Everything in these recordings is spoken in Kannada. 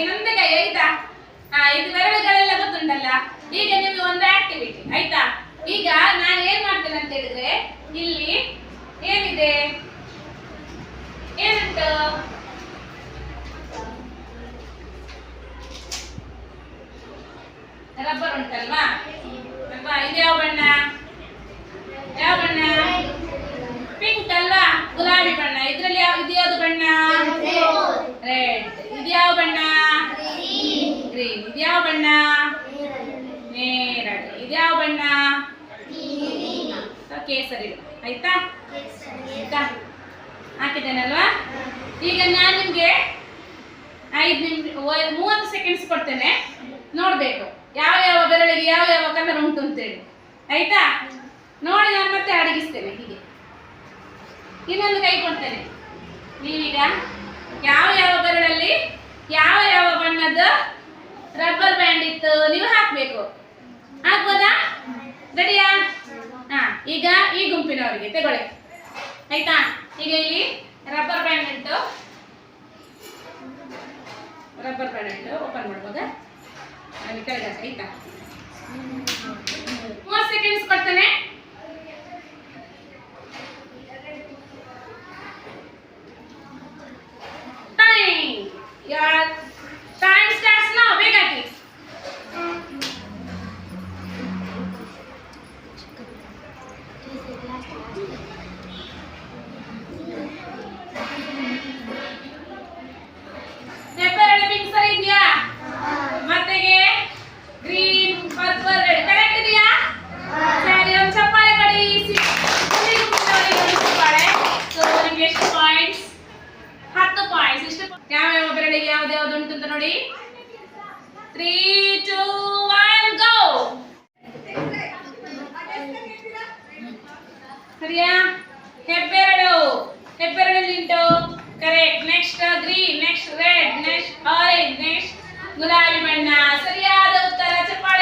ಇನ್ನೊಂದೇ ಕೈ, ಆಯ್ತಾ? ಇದು ಬೆರಳುಗಳೆಲ್ಲ ಗೊತ್ತುಂಟಲ್ಲ? ಈಗ ನಿಮ್ಗೆ ಒಂದು ಆಕ್ಟಿವಿಟಿ ಆಯ್ತಾ? ಈಗ ನಾನು ಏನ್ ಮಾಡ್ತೇನೆ ಅಂತ ಹೇಳಿದ್ರೆ, ಇಲ್ಲಿ ಏನಿದೆ? ಏನುಂಟು ರಬ್ಬರ್ ಉಂಟಲ್ವಾ? ಅಲ್ವಾ? ಇದು ಯಾವ ಬಣ್ಣ ಯಾವ ಬಣ್ಣ ಪಿಂಕ್ ಅಲ್ವಾ ಗುಲಾಬಿ ಬಣ್ಣ ಇದ್ರಲ್ಲಿ ಯಾವ ಇದು ಯಾವ್ದು ಬಣ್ಣ ರೆಡ್ ಇದು ಯಾವ ಬಣ್ಣ ಗ್ರೀನ್ ಇದು ಯಾವ ಬಣ್ಣ ನೇರಳೆ ಇದು ಯಾವ ಬಣ್ಣ ಕೇಸರಿ. ಆಯ್ತಾ? ಹಾಕಿದ್ದೇನಲ್ವಾ? ಈಗ ನಾನು ನಿಮ್ಗೆ ಐದು ನಿಮಿಷ ಮೂವತ್ತು ಸೆಕೆಂಡ್ಸ್ ಕೊಡ್ತೇನೆ. ನೋಡ್ಬೇಕು. ಯಾವ ಯಾವ ಬೆರಳಿಗೆ ಯಾವ ಯಾವ ಕಲರ್ ಉಂಟು ಅಂತೇಳಿ. ಆಯ್ತಾ? ನೋಡಿ ನಾನು ಮತ್ತೆ ಅಡಗಿಸ್ತೇನೆ ಹೀಗೆ. ಇನ್ನೊಂದು ಕೈ ಕೊಡ್ತೇನೆ. ನೀವೀಗ ಯಾವ ಯಾವ ಬೆರಳಲ್ಲಿ ಯಾವ ಯಾವ ಬಣ್ಣದ ರಬ್ಬರ್ ಬ್ಯಾಂಡ್ ಇತ್ತು ನೀವು ಹಾಕ್ಬೇಕು. ಹಾಕ್ಬೋದಾ ರೆಡಿಯಾ ಹಾ, ಈಗ ಈ ಗುಂಪಿನವರಿಗೆ ತಗೊಳ್ಳಿ. ಆಯ್ತಾ? ಈಗ ಇಲ್ಲಿ rubber band rubber band open ಮಾಡ್ಬೋದಾ? ಅಲ್ಲಿ ಕೆಳಗೆ ಆಯ್ತಾ? ಯಾವ ಯಾವ ಬೆರಳಿಗೆ ಯಾವ್ದು ಯಾವ್ದು ಉಂಟು ಅಂತ ನೋಡಿ ತ್ರೀ ಟೂ ಒನ್ ಗೋ ಸರಿಯಾ ಹೆಬ್ಬೆರಳು ಹೆಬ್ಬೆರಳಲ್ಲಿ ಉಂಟು correct next green next red next orange next ಗುಲಾಬಿ ಬಣ್ಣ ಸರಿಯಾದ ಉತ್ತರ ಚಪ್ಪಾಳೆ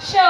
show